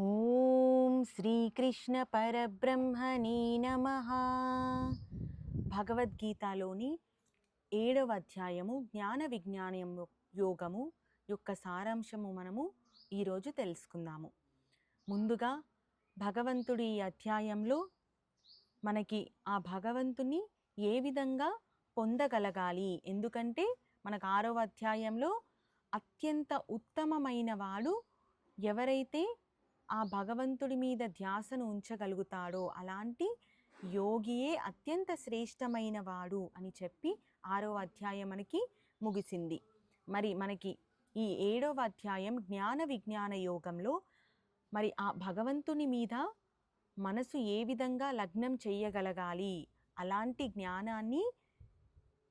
ఓం శ్రీకృష్ణ పరబ్రహ్మణే నమ. భగవద్గీతలోని ఏడవ అధ్యాయము జ్ఞాన విజ్ఞానం యోగము యొక్క సారాంశము మనము ఈరోజు తెలుసుకుందాము. ముందుగా భగవంతుడి ఈ అధ్యాయంలో మనకి ఆ భగవంతుని ఏ విధంగా పొందగలగాలి? ఎందుకంటే మనకు ఆరవ అధ్యాయంలో అత్యంత ఉత్తమమైన వాడు ఎవరైతే ఆ భగవంతుడి మీద ధ్యాసను ఉంచగలుగుతాడో? అలాంటి యోగియే అత్యంత శ్రేష్టమైన వాడు అని చెప్పి ఆరవ అధ్యాయం మనకి ముగిసింది. మరి మనకి ఈ ఏడవ అధ్యాయం జ్ఞాన విజ్ఞాన యోగంలో మరి ఆ భగవంతుని మీద మనసు ఏ విధంగా లగ్నం చేయగలగాలి? అలాంటి జ్ఞానాన్ని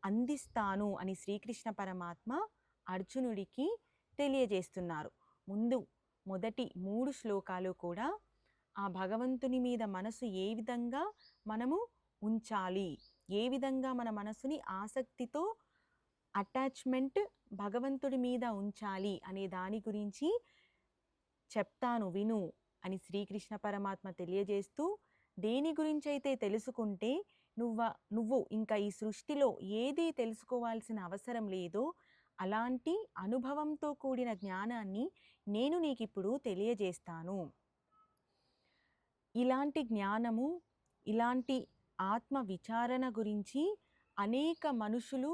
అందిస్తాను అని శ్రీకృష్ణ పరమాత్మ అర్జునుడికి తెలియజేస్తున్నారు. ముందు మొదటి మూడు శ్లోకాలు కూడా ఆ భగవంతుని మీద మనసు ఏ విధంగా మనము ఉంచాలి? ఏ విధంగా మన మనసుని ఆసక్తితో అటాచ్మెంట్ భగవంతుడి మీద ఉంచాలి అనే దాని గురించి చెప్తాను విను అని శ్రీకృష్ణ పరమాత్మ తెలియజేస్తూ దేని గురించి అయితే తెలుసుకుంటే నువ్వ నువ్వు ఇంకా ఈ సృష్టిలో ఏది తెలుసుకోవాల్సిన అవసరం లేదో అలాంటి అనుభవంతో కూడిన జ్ఞానాన్ని నేను నీకు ఇప్పుడు తెలియజేస్తాను. ఇలాంటి జ్ఞానము ఇలాంటి ఆత్మ విచారణ గురించి అనేక మనుషులు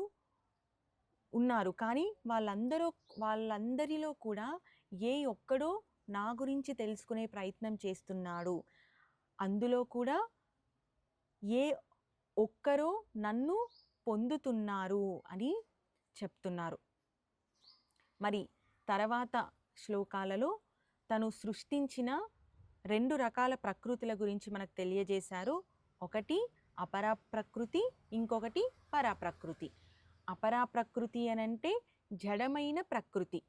ఉన్నారు. కానీ వాళ్ళందరూ వాళ్ళందరిలో కూడా ఏ ఒక్కడో నా గురించి తెలుసుకునే ప్రయత్నం చేస్తున్నాడు. అందులో కూడా ఏ ఒక్కరో నన్ను పొందుతున్నారు అని చెప్తున్నారు. మరి తర్వాత శ్లోకాలలో తను సృష్టించిన రెండు రకాల ప్రకృతుల గురించి మనకు తెలియజేశారు. ఒకటి అపరా ప్రకృతి ఇంకొకటి పరాప్రకృతి. అపరాప్రకృతి అనంటే జడమైన ప్రకృతి.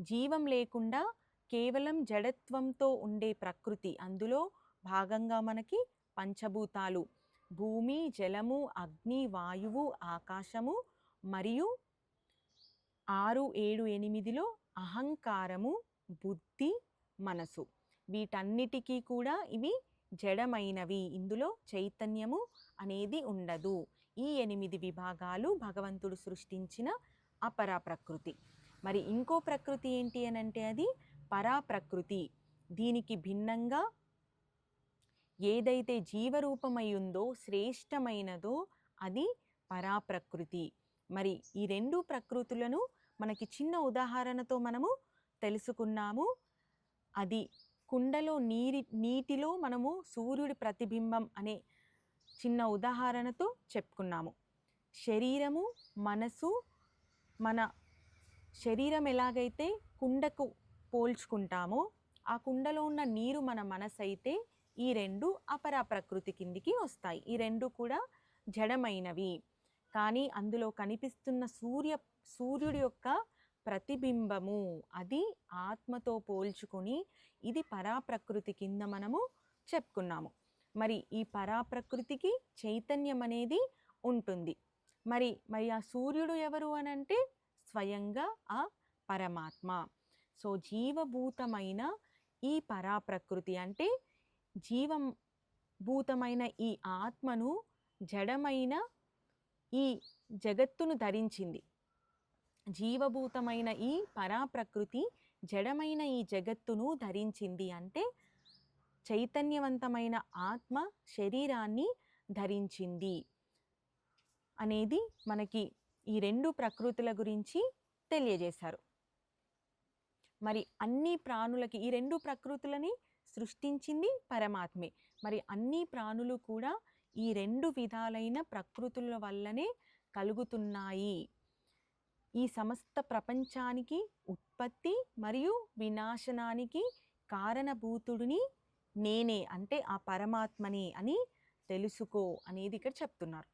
జీవం లేకుండా కేవలం జడత్వంతో ఉండే ప్రకృతి. అందులో భాగంగా మనకి పంచభూతాలు భూమి జలము అగ్ని వాయువు ఆకాశము మరియు ఆరు ఏడు ఎనిమిదిలో అహంకారము బుద్ధి మనసు. వీటన్నిటికీ కూడా ఇవి జడమైనవి. ఇందులో చైతన్యము అనేది ఉండదు. ఈ ఎనిమిది విభాగాలు భగవంతుడు సృష్టించిన అపరా ప్రకృతి. మరి ఇంకో ప్రకృతి ఏంటి అని అంటే అది పరాప్రకృతి. దీనికి భిన్నంగా ఏదైతే జీవరూపమై ఉందో శ్రేష్టమైనదో అది పరాప్రకృతి. మరి ఈ రెండు ప్రకృతులను మనకి చిన్న ఉదాహరణతో మనము తెలుసుకున్నాము. అది కుండలో నీరి నీటిలో మనము సూర్యుడి ప్రతిబింబం అనే చిన్న ఉదాహరణతో చెప్పుకున్నాము. శరీరము మనసు మన శరీరం ఎలాగైతే కుండకు పోల్చుకుంటామో ఆ కుండలో ఉన్న నీరు మన మనసు అయితే ఈ రెండు అపరా ప్రకృతి కిందికి వస్తాయి. ఈ రెండు కూడా జడమైనవి. కానీ అందులో కనిపిస్తున్న సూర్య సూర్యుడి యొక్క ప్రతిబింబము అది ఆత్మతో పోల్చుకొని ఇది పరాప్రకృతి కింద మనము చెప్పుకున్నాము. మరి ఈ పరాప్రకృతికి చైతన్యం అనేది ఉంటుంది. మరి మరి ఆ సూర్యుడు ఎవరు అని అంటే స్వయంగా ఆ పరమాత్మ. సో జీవభూతమైన ఈ పరాప్రకృతి అంటే జీవం భూతమైన ఈ ఆత్మను జడమైన ఈ జగత్తును ధరించింది. జీవభూతమైన ఈ పరాప్రకృతి జడమైన ఈ జగత్తును ధరించింది అంటే చైతన్యవంతమైన ఆత్మ శరీరాన్ని ధరించింది అనేది మనకి ఈ రెండు ప్రకృతుల గురించి తెలియజేశారు. మరి అన్ని ప్రాణులకి ఈ రెండు ప్రకృతులని సృష్టించింది పరమాత్మే. మరి అన్ని ప్రాణులు కూడా ఈ రెండు విధాలైన ప్రకృతుల వల్లనే కలుగుతున్నాయి. ఈ సమస్త ప్రపంచానికి ఉత్పత్తి మరియు వినాశనానికి కారణభూతుడిని నేనే అంటే ఆ పరమాత్మనే అని తెలుసుకో అనేది ఇక్కడ చెప్తున్నారు.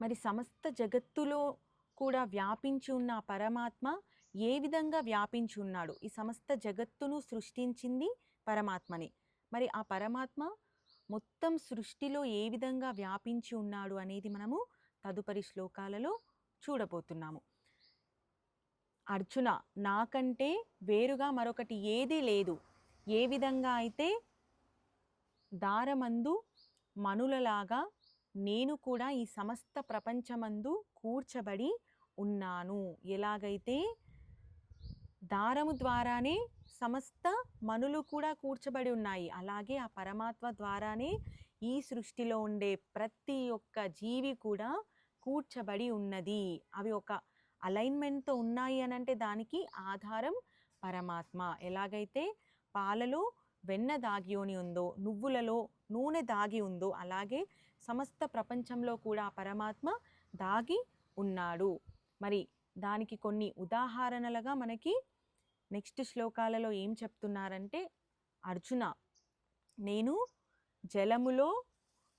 మరి సమస్త జగత్తులో కూడా వ్యాపించి ఉన్న ఆ పరమాత్మ ఏ విధంగా వ్యాపించి ఉన్నాడు? ఈ సమస్త జగత్తును సృష్టించింది పరమాత్మని. మరి ఆ పరమాత్మ మొత్తం సృష్టిలో ఏ విధంగా వ్యాపించి ఉన్నాడు అనేది మనము తదుపరి శ్లోకాలలో చూడబోతున్నాము. అర్జున నాకంటే వేరుగా మరొకటి ఏదీ లేదు. ఏ విధంగా అయితే దారమందు మనులలాగా నేను కూడా ఈ సమస్త ప్రపంచమందు కూర్చబడి ఉన్నాను. ఎలాగైతే దారము ద్వారానే సమస్త మనులు కూడా కూర్చబడి ఉన్నాయి. అలాగే ఆ పరమాత్మ ద్వారానే ఈ సృష్టిలో ఉండే ప్రతి ఒక్క జీవి కూడా కూర్చబడి ఉన్నది. అవి ఒక అలైన్మెంట్తో ఉన్నాయి అని అంటే దానికి ఆధారం పరమాత్మ. ఎలాగైతే పాలలో వెన్న దాగియోని ఉందో నువ్వులలో నూనె దాగి ఉందో అలాగే సమస్త ప్రపంచంలో కూడా ఆ పరమాత్మ దాగి ఉన్నాడు. మరి దానికి కొన్ని ఉదాహరణలుగా మనకి నెక్స్ట్ శ్లోకాలలో ఏం చెప్తున్నారంటే అర్జున నేను జలములో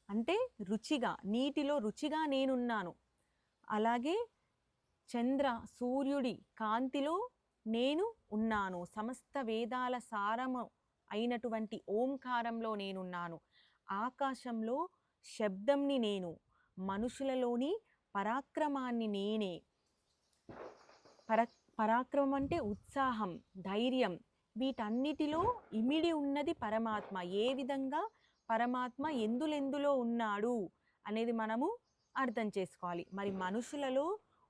అంటే రుచిగా నీటిలో రుచిగా నేనున్నాను. అలాగే చంద్ర సూర్యుడి కాంతిలో నేను ఉన్నాను. సమస్త వేదాల సారము అయినటువంటి ఓంకారంలో నేనున్నాను. ఆకాశంలో శబ్దంని నేను మనుషులలోని పరాక్రమాన్ని నేనే. పర పరాక్రమం అంటే ఉత్సాహం ధైర్యం. వీటన్నిటిలో ఇమిడి ఉన్నది పరమాత్మ. ఏ విధంగా పరమాత్మ ఎందులెందులో ఉన్నాడు అనేది మనము అర్థం చేసుకోవాలి. మరి మనుషులలో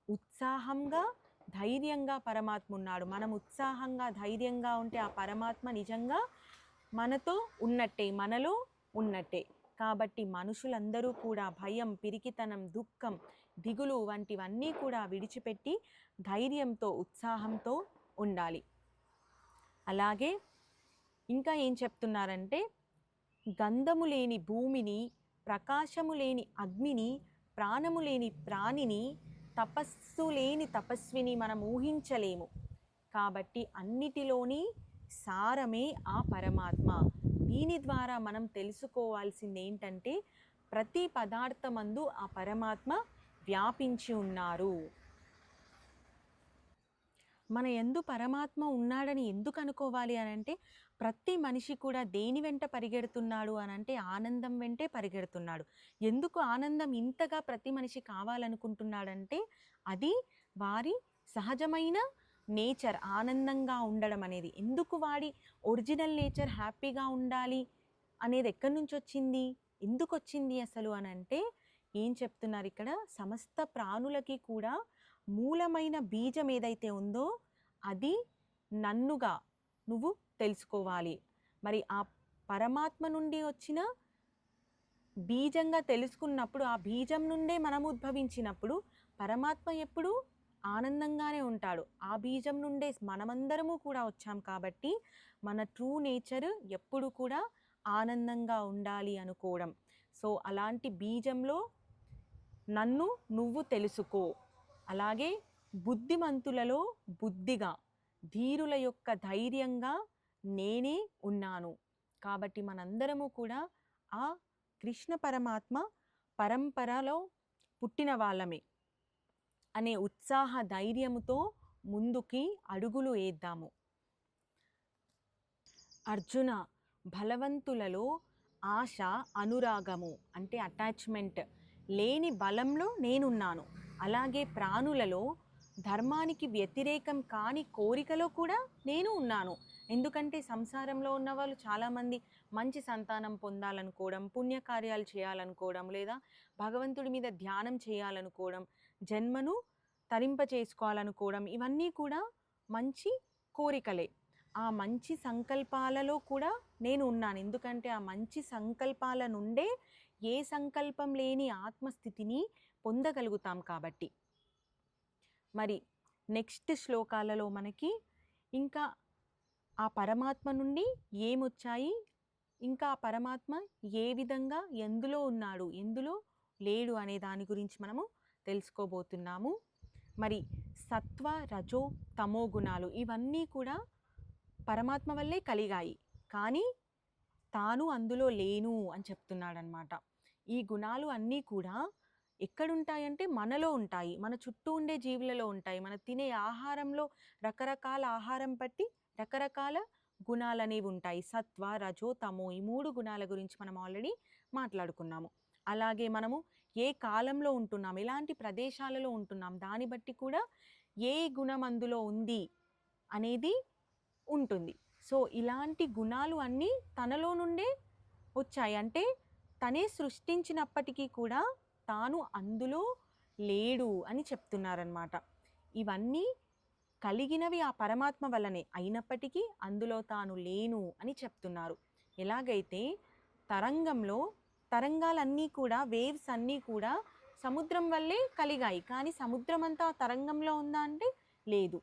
ఉత్సాహంగా ధైర్యంగా పరమాత్మ ఉన్నాడు. మనం ఉత్సాహంగా ధైర్యంగా ఉంటే ఆ పరమాత్మ నిజంగా మనతో ఉన్నట్టే మనలో ఉన్నట్టే. కాబట్టి మనుషులందరూ కూడా భయం పిరికితనం దుఃఖం దిగులు వంటివన్నీ కూడా విడిచిపెట్టి ధైర్యంతో ఉత్సాహంతో ఉండాలి. అలాగే ఇంకా ఏం చెప్తున్నారంటే గంధము లేని భూమిని ప్రకాశము లేని అగ్నిని ప్రాణము లేని ప్రాణిని తపస్సు లేని తపస్విని మనం ఊహించలేము. కాబట్టి అన్నిటిలోని సారమే ఆ పరమాత్మ. దీని ద్వారా మనం తెలుసుకోవాల్సింది ఏంటంటే ప్రతి పదార్థమందు ఆ పరమాత్మ వ్యాపించి ఉన్నారు. మన ఎందు పరమాత్మ ఉన్నాడని ఎందుకు అనుకోవాలి అని అంటే ప్రతి మనిషి కూడా దేని వెంట పరిగెడుతున్నాడు అని అంటే ఆనందం వెంటే పరిగెడుతున్నాడు. ఎందుకు ఆనందం ఇంతగా ప్రతి మనిషి కావాలనుకుంటున్నాడంటే అది వారి సహజమైన నేచర్ ఆనందంగా ఉండడం అనేది. ఎందుకు వాడి ఒరిజినల్ నేచర్ హ్యాపీగా ఉండాలి అనేది ఎక్కడి నుంచి వచ్చింది? ఎందుకు వచ్చింది అసలు అని అంటే ఏం చెప్తున్నారు ఇక్కడ? సమస్త ప్రాణులకి కూడా మూలమైన బీజం ఏదైతే ఉందో అది నన్నుగా నువ్వు తెలుసుకోవాలి. మరి ఆ పరమాత్మ నుండి వచ్చిన బీజంగా తెలుసుకున్నప్పుడు ఆ బీజం నుండే మనం ఉద్భవించినప్పుడు పరమాత్మ ఎప్పుడు ఆనందంగానే ఉంటాడు. ఆ బీజం నుండే మనమందరము కూడా వచ్చాం కాబట్టి మన ట్రూ నేచర్ ఎప్పుడు కూడా ఆనందంగా ఉండాలి అనుకోవడం. సో అలాంటి బీజంలో నన్ను నువ్వు తెలుసుకో. అలాగే బుద్ధిమంతులలో బుద్ధిగా ధీరుల యొక్క ధైర్యంగా నేనే ఉన్నాను. కాబట్టి మనందరము కూడా ఆ కృష్ణ పరమాత్మ పరంపరలో పుట్టిన వాళ్ళమే అనే ఉత్సాహ ధైర్యముతో ముందుకి అడుగులు వేద్దాము. అర్జున బలవంతులలో ఆశ అనురాగము అంటే అటాచ్మెంట్ లేని బలంలో నేనున్నాను. అలాగే ప్రాణులలో ధర్మానికి వ్యతిరేకం కాని కోరికలో కూడా నేను ఉన్నాను. ఎందుకంటే సంసారంలో ఉన్న వాళ్ళు చాలామంది మంచి సంతానం పొందాలనుకోవడం పుణ్యకార్యాలు చేయాలనుకోవడం లేదా భగవంతుడి మీద ధ్యానం చేయాలనుకోవడం జన్మను తరింప చేసుకోవాలనుకోవడం ఇవన్నీ కూడా మంచి కోరికలే. ఆ మంచి సంకల్పాలలో కూడా నేను ఉన్నాను. ఎందుకంటే ఆ మంచి సంకల్పాల నుండే ఏ సంకల్పం లేని ఆత్మస్థితిని పొందగలుగుతాం కాబట్టి. మరి నెక్స్ట్ శ్లోకాలలో మనకి ఇంకా ఆ పరమాత్మ నుండి ఏమొచ్చాయి? ఇంకా ఆ పరమాత్మ ఏ విధంగా ఎందులో ఉన్నాడు? ఎందులో లేడు అనే దాని గురించి మనము తెలుసుకోబోతున్నాము. మరి సత్వ రజో తమో గుణాలు ఇవన్నీ కూడా పరమాత్మ వల్లే కలిగాయి. కానీ తాను అందులో లేను అని చెప్తున్నాడనమాట ఈ గుణాలు అన్నీ కూడా ఎక్కడుంటాయంటే మనలో ఉంటాయి. మన చుట్టూ ఉండే జీవులలో ఉంటాయి. మన తినే ఆహారంలో రకరకాల ఆహారం బట్టి రకరకాల గుణాలు అనేవి ఉంటాయి. సత్వ రజో తమో ఈ మూడు గుణాల గురించి మనం ఆల్రెడీ మాట్లాడుకున్నాము. అలాగే మనము ఏ కాలంలో ఉంటున్నాం ఎలాంటి ప్రదేశాలలో ఉంటున్నాం దాన్ని బట్టి కూడా ఏ గుణం అందులో ఉంది అనేది ఉంటుంది. సో ఇలాంటి గుణాలు అన్నీ తనలో నుండే వచ్చాయి. అంటే తనే సృష్టించినప్పటికీ కూడా తాను అందులో లేడు అని చెప్తున్నారనమాట ఇవన్నీ కలిగినవి ఆ పరమాత్మ వల్లనే అయినప్పటికీ అందులో తాను లేను అని చెప్తున్నారు. ఎలాగైతే తరంగంలో తరంగాలన్నీ కూడా వేవ్స్ అన్నీ కూడా సముద్రం వల్లే కలిగాయి. కానీ సముద్రం అంతా తరంగంలో ఉందా అంటే లేదు.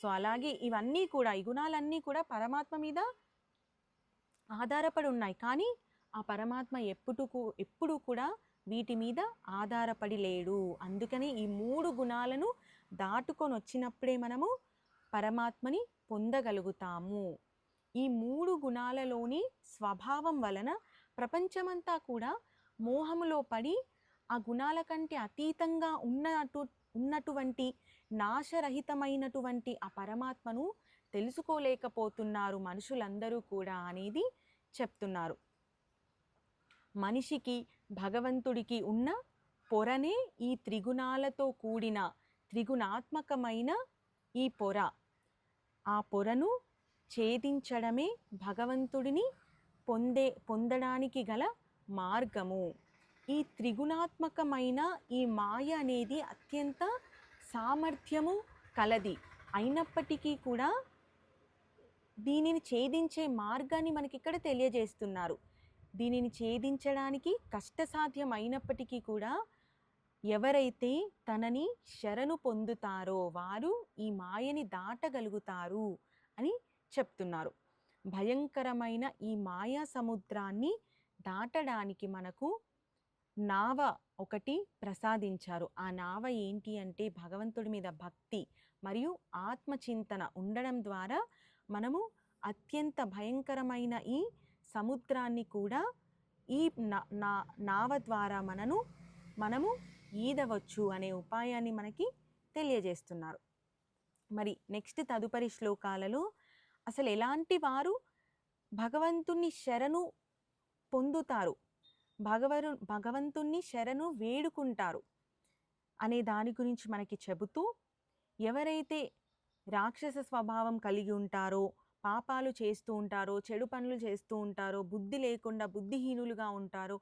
సో అలాగే ఇవన్నీ కూడా ఈ గుణాలన్నీ కూడా పరమాత్మ మీద ఆధారపడి ఉన్నాయి. కానీ ఆ పరమాత్మ ఎప్పుడు ఎప్పుడూ కూడా వీటి మీద ఆధారపడి లేడు. అందుకని ఈ మూడు గుణాలను దాటుకొని వచ్చినప్పుడే మనము పరమాత్మని పొందగలుగుతాము. ఈ మూడు గుణాలలోని స్వభావం వలన ప్రపంచమంతా కూడా మోహములో పడి ఆ గుణాల కంటే అతీతంగా ఉన్నటు ఉన్నటువంటి నాశరహితమైనటువంటి ఆ పరమాత్మను తెలుసుకోలేకపోతున్నారు మనుషులందరూ కూడా అనేది చెప్తున్నారు. మనిషికి భగవంతుడికి ఉన్న పొరనే ఈ త్రిగుణాలతో కూడిన త్రిగుణాత్మకమైన ఈ పొర. ఆ పొరను ఛేదించడమే భగవంతుడిని పొందే పొందడానికి గల మార్గము. ఈ త్రిగుణాత్మకమైన ఈ మాయ అనేది అత్యంత సామర్థ్యము కలది. అయినప్పటికీ కూడా దీనిని ఛేదించే మార్గాన్ని మనకి ఇక్కడ తెలియజేస్తున్నారు. దీనిని ఛేదించడానికి కష్టసాధ్యమైనప్పటికీ కూడా ఎవరైతే తనని శరణు పొందుతారో వారు ఈ మాయని దాటగలుగుతారు అని చెప్తున్నారు. భయంకరమైన ఈ మాయా సముద్రాన్ని దాటడానికి మనకు నావ ఒకటి ప్రసాదించారు. ఆ నావ ఏంటి అంటే భగవంతుడి మీద భక్తి మరియు ఆత్మచింతన ఉండడం ద్వారా మనము అత్యంత భయంకరమైన ఈ సముద్రాన్ని కూడా ఈ నా- నా- నావ ద్వారా మనను మనము ఈదవచ్చు అనే ఉపాయాన్ని మనకి తెలియజేస్తున్నారు. మరి నెక్స్ట్ తదుపరి శ్లోకాలలో అసలు ఎలాంటి వారు భగవంతుని శరణు పొందుతారు? భగవరు భగవంతుణ్ణి శరణు వేడుకుంటారు అనే దాని గురించి మనకి చెబుతూ ఎవరైతే రాక్షస స్వభావం కలిగి ఉంటారో పాపాలు చేస్తూ ఉంటారో చెడు పనులు చేస్తూ ఉంటారో బుద్ధి లేకుండా బుద్ధిహీనులుగా ఉంటారో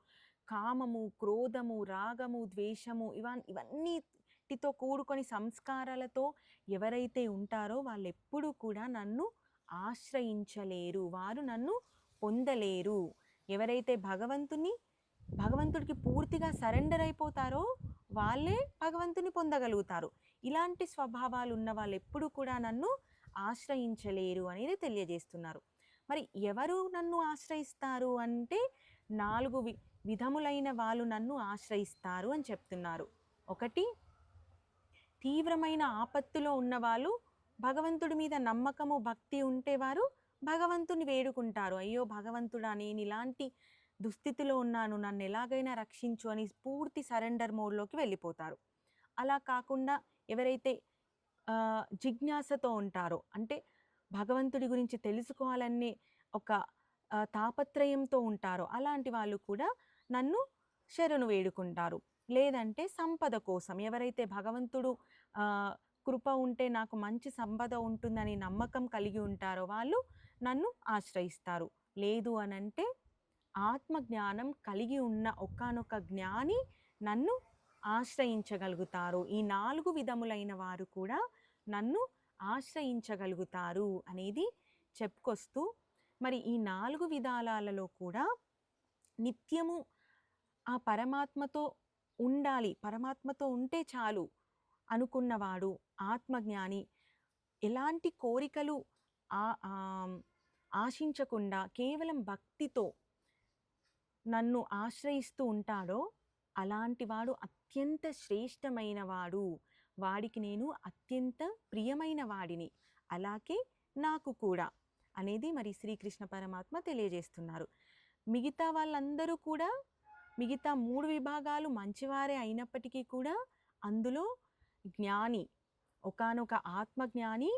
కామము క్రోధము రాగము ద్వేషము ఇవన్ ఇవన్నీటితో కూడుకొని సంస్కారాలతో ఎవరైతే ఉంటారో వాళ్ళు ఎప్పుడూ కూడా నన్ను ఆశ్రయించలేరు. వారు నన్ను పొందలేరు. ఎవరైతే భగవంతుని భగవంతుడికి పూర్తిగా సరెండర్ అయిపోతారో వాళ్ళే భగవంతుని పొందగలుగుతారు. ఇలాంటి స్వభావాలు ఉన్న వాళ్ళు ఎప్పుడు కూడా నన్ను ఆశ్రయించలేరు అనేది తెలియజేస్తున్నారు. మరి ఎవరు నన్ను ఆశ్రయిస్తారు అంటే నాలుగు వి విధములైన వాళ్ళు నన్ను ఆశ్రయిస్తారు అని చెప్తున్నారు. ఒకటి తీవ్రమైన ఆపత్తులో ఉన్నవాళ్ళు భగవంతుడి మీద నమ్మకము భక్తి ఉంటే వారు భగవంతుని వేడుకుంటారు. అయ్యో భగవంతుడా నేను ఇలాంటి దుస్థితిలో ఉన్నాను నన్ను ఎలాగైనా రక్షించు అని పూర్తి సరెండర్ మోడ్లోకి వెళ్ళిపోతారు. అలా కాకుండా ఎవరైతే జిజ్ఞాసతో ఉంటారో. అంటే భగవంతుడి గురించి తెలుసుకోవాలనే ఒక తాపత్రయంతో ఉంటారో. అలాంటి వాళ్ళు కూడా నన్ను శరణు వేడుకుంటారు. లేదంటే సంపద కోసం. ఎవరైతే భగవంతుడు కృప ఉంటే నాకు మంచి సంపద ఉంటుందని నమ్మకం కలిగి ఉంటారో వాళ్ళు నన్ను ఆశ్రయిస్తారు. లేదు అనంటే ఆత్మజ్ఞానం కలిగి ఉన్న ఒకనొక జ్ఞాని నన్ను ఆశ్రయించగలుగుతారు. ఈ నాలుగు విధములైన వారు కూడా నన్ను ఆశ్రయించగలుగుతారు అనేది చెప్పుకొస్తూ మరి ఈ నాలుగు విధాలలో కూడా నిత్యము ఆ పరమాత్మతో ఉండాలి పరమాత్మతో ఉంటే చాలు అనుకున్నవాడు ఆత్మజ్ఞాని ఎలాంటి కోరికలు ఆ- ఆశించకుండా కేవలం భక్తితో నన్ను ఆశ్రయిస్తూ ఉంటాడో అలాంటి వాడు అత్యంత శ్రేష్టమైన వాడు. వాడికి నేను అత్యంత ప్రియమైన వాడిని. అలాగే నాకు కూడా అనేది మరి శ్రీకృష్ణ పరమాత్మ తెలియజేస్తున్నారు. మిగతా వాళ్ళందరూ కూడా మిగతా మూడు విభాగాలు మంచివారే అయినప్పటికీ కూడా అందులో జ్ఞాని ఒకానొక ఆత్మజ్ఞాని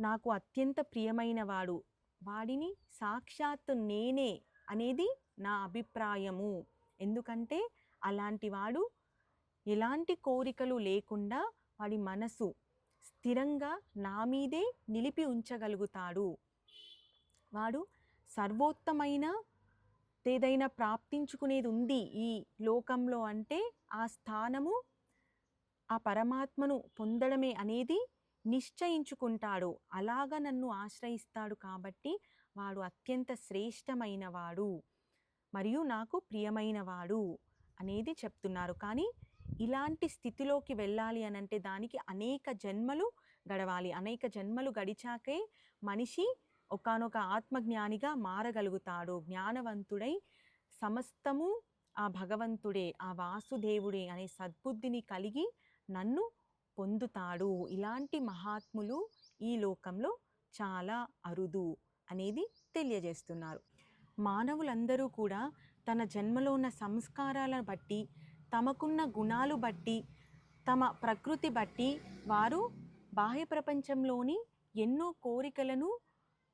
నాకు అత్యంత ప్రియమైన వాడు. వాడిని సాక్షాత్తు నేనే అనేది నా అభిప్రాయము. ఎందుకంటే అలాంటి వాడు ఎలాంటి కోరికలు లేకుండా వాడి మనసు స్థిరంగా నా మీదే నిలిపి ఉంచగలుగుతాడు. వాడు సర్వోత్తమైన ఏదైనా ప్రాప్తించుకునేది ఉంది ఈ లోకంలో అంటే ఆ స్థానము ఆ పరమాత్మను పొందడమే అనేది నిశ్చయించుకుంటాడు. అలాగ నన్ను ఆశ్రయిస్తాడు కాబట్టి వాడు అత్యంత శ్రేష్టమైన వాడు. మరియు నాకు ప్రియమైనవాడు అనేది చెప్తున్నారు. కానీ ఇలాంటి స్థితిలోకి వెళ్ళాలి అనంటే దానికి అనేక జన్మలు గడవాలి. అనేక జన్మలు గడిచాకే మనిషి ఒకానొక ఆత్మజ్ఞానిగా మారగలుగుతాడు. జ్ఞానవంతుడై సమస్తము ఆ భగవంతుడే ఆ వాసుదేవుడే అనే సద్బుద్ధిని కలిగి నన్ను పొందుతాడు. ఇలాంటి మహాత్ములు ఈ లోకంలో చాలా అరుదు అనేది తెలియజేస్తున్నారు. మానవులందరూ కూడా తన జన్మలో ఉన్న సంస్కారాలను బట్టి తమకున్న గుణాలు బట్టి తమ ప్రకృతి బట్టి వారు బాహ్య ప్రపంచంలోని ఎన్నో కోరికలను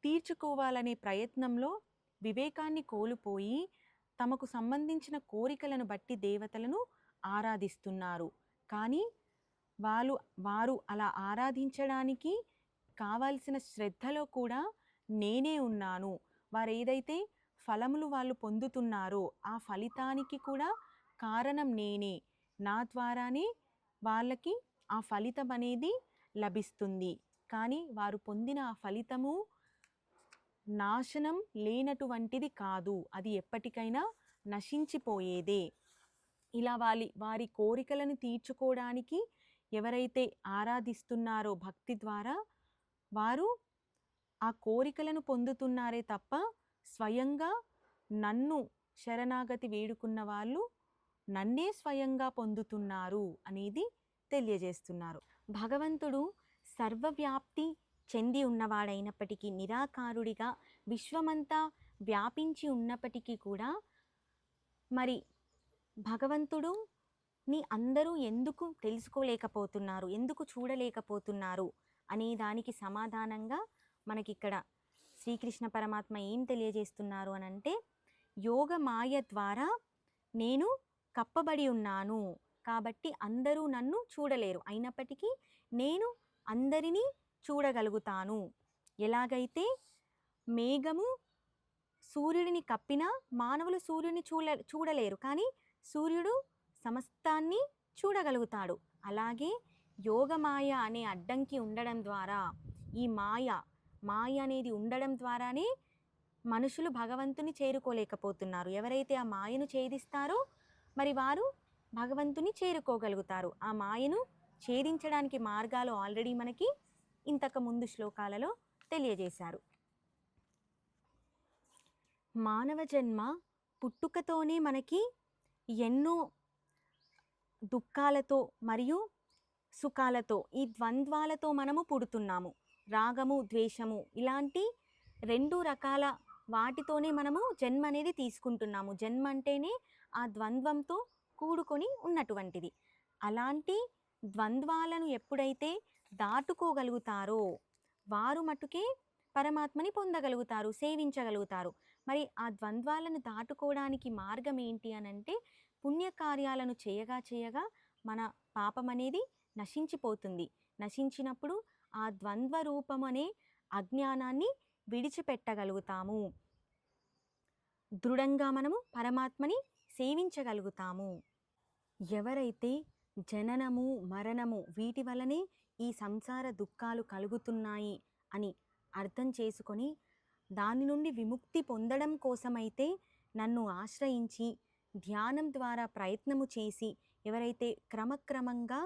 తీర్చుకోవాలనే ప్రయత్నంలో వివేకాన్ని కోల్పోయి తమకు సంబంధించిన కోరికలను బట్టి దేవతలను ఆరాధిస్తున్నారు. కానీ వాళ్ళు వారు అలా ఆరాధించడానికి కావాల్సిన శ్రద్ధలో కూడా నేనే ఉన్నాను. వారు ఏదైతే ఫలములు వాళ్ళు పొందుతున్నారో ఆ ఫలితానికి కూడా కారణం నేనే. నా ద్వారానే వాళ్ళకి ఆ ఫలితం అనేది లభిస్తుంది. కానీ వారు పొందిన ఆ ఫలితము నాశనం లేనటువంటిది కాదు. అది ఎప్పటికైనా నశించిపోయేదే. ఇలా వారి వారి కోరికలను తీర్చుకోవడానికి ఎవరైతే ఆరాధిస్తున్నారో భక్తి ద్వారా వారు ఆ కోరికలను పొందుతున్నారే తప్ప స్వయంగా నన్ను శరణాగతి వేడుకున్న వాళ్ళు నన్నే స్వయంగా పొందుతున్నారు అనేది తెలియజేస్తున్నారు. భగవంతుడు సర్వవ్యాప్తి చెంది ఉన్నవాడైనప్పటికీ నిరాకారుడిగా విశ్వమంతా వ్యాపించి ఉన్నప్పటికీ కూడా మరి భగవంతుడు ని అందరూ ఎందుకు తెలుసుకోలేకపోతున్నారు? ఎందుకు చూడలేకపోతున్నారు? అనే దానికి సమాధానంగా మనకిక్కడ శ్రీకృష్ణ పరమాత్మ ఏం తెలియజేస్తున్నారు అని అంటే యోగ మాయ ద్వారా నేను కప్పబడి ఉన్నాను. కాబట్టి అందరూ నన్ను చూడలేరు. అయినప్పటికీ నేను అందరినీ చూడగలుగుతాను. ఎలాగైతే మేఘము సూర్యుడిని కప్పినా మానవులు సూర్యుడిని చూడ చూడలేరు. కానీ సూర్యుడు సమస్తాన్ని చూడగలుగుతాడు. అలాగే యోగమాయ అనే అడ్డంకి ఉండడం ద్వారా ఈ మాయ మాయ అనేది ఉండడం ద్వారానే మనుషులు భగవంతుని చేరుకోలేకపోతున్నారు. ఎవరైతే ఆ మాయను ఛేదిస్తారో మరి వారు భగవంతుని చేరుకోగలుగుతారు. ఆ మాయను ఛేదించడానికి మార్గాలు ఆల్రెడీ మనకి ఇంతకు ముందు శ్లోకాలలో తెలియజేశారు. మానవ జన్మ పుట్టుకతోనే మనకి ఎన్నో దుఃఖాలతో మరియు సుఖాలతో ఈ ద్వంద్వాలతో మనము పుడుతున్నాము. రాగము ద్వేషము ఇలాంటి రెండు రకాల వాటితోనే మనము జన్మ అనేది తీసుకుంటున్నాము. జన్మ అంటేనే ఆ ద్వంద్వంతో కూడుకొని ఉన్నటువంటిది. అలాంటి ద్వంద్వాలను ఎప్పుడైతే దాటుకోగలుగుతారో వారు మటుకే పరమాత్మని పొందగలుగుతారు సేవించగలుగుతారు. మరి ఆ ద్వంద్వాలను దాటుకోవడానికి మార్గం ఏంటి అనంటే పుణ్యకార్యాలను చేయగా చేయగా మన పాపం అనేది నశించిపోతుంది. నశించినప్పుడు ఆ ద్వంద్వ రూపం అనే అజ్ఞానాన్ని విడిచిపెట్టగలుగుతాము. దృఢంగా మనము పరమాత్మని సేవించగలుగుతాము. ఎవరైతే జననము మరణము వీటి వలనే ఈ సంసార దుఃఖాలు కలుగుతున్నాయి అని అర్థం చేసుకొని దాని నుండి విముక్తి పొందడం కోసమైతే నన్ను ఆశ్రయించి ధ్యానం ద్వారా ప్రయత్నము చేసి ఎవరైతే క్రమక్రమంగా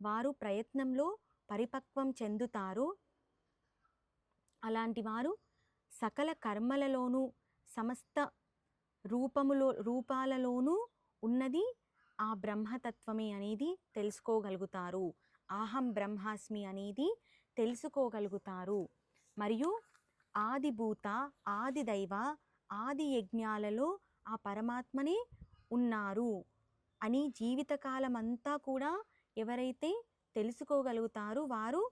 వారు ప్రయత్నంలో పరిపక్వం చెందుతారో. అలాంటి వారు సకల కర్మలలోనూ సమస్త రూపములో రూపాలలోనూ ఉన్నది ఆ బ్రహ్మతత్వమే అనేది తెలుసుకోగలుగుతారు. అహం బ్రహ్మాస్మి అనేది తెలుసుకోగలుగుతారు. మరియు ఆదిభూత ఆది దైవ ఆది యజ్ఞాలలో ఆ పరమాత్మనే ఉన్నారు అని జీవితకాలం అంతా కూడా ఎవరైతే తెలుసుకోగలుగుతారు. వారు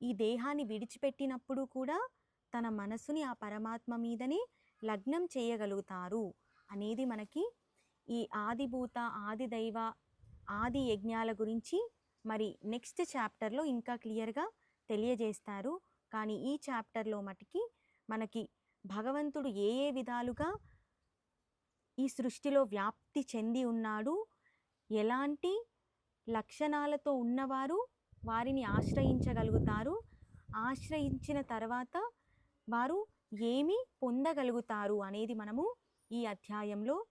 ఈ దేహాన్ని విడిచిపెట్టినప్పుడు కూడా తన మనసుని ఆ పరమాత్మ మీదనే లగ్నం చేయగలుగుతారు అనేది మనకి ఈ ఆదిభూత ఆది దైవ ఆది యజ్ఞాల గురించి మరి నెక్స్ట్ చాప్టర్లో ఇంకా క్లియర్గా తెలియజేస్తారు. కానీ ఈ చాప్టర్లో మటుకి మనకి భగవంతుడు ఏ ఏ విధాలుగా ఈ సృష్టిలో వ్యాప్తి చెంది ఉన్నాడు ఎలాంటి లక్షణాలతో ఉన్నవారు వారిని ఆశ్రయించగలుగుతారు. ఆశ్రయించిన తర్వాత వారు ఏమి పొందగలుగుతారు అనేది మనము ఈ అధ్యాయంలో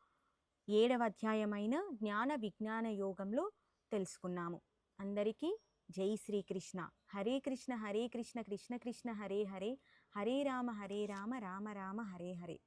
ఏడవ అధ్యాయమైన జ్ఞాన విజ్ఞాన యోగంలో తెలుసుకున్నాము. అందరికీ జై శ్రీకృష్ణ. హరే కృష్ణ హరే కృష్ణ కృష్ణ కృష్ణ హరే హరే. హరే రామ హరే రామ రామ రామ హరే హరే.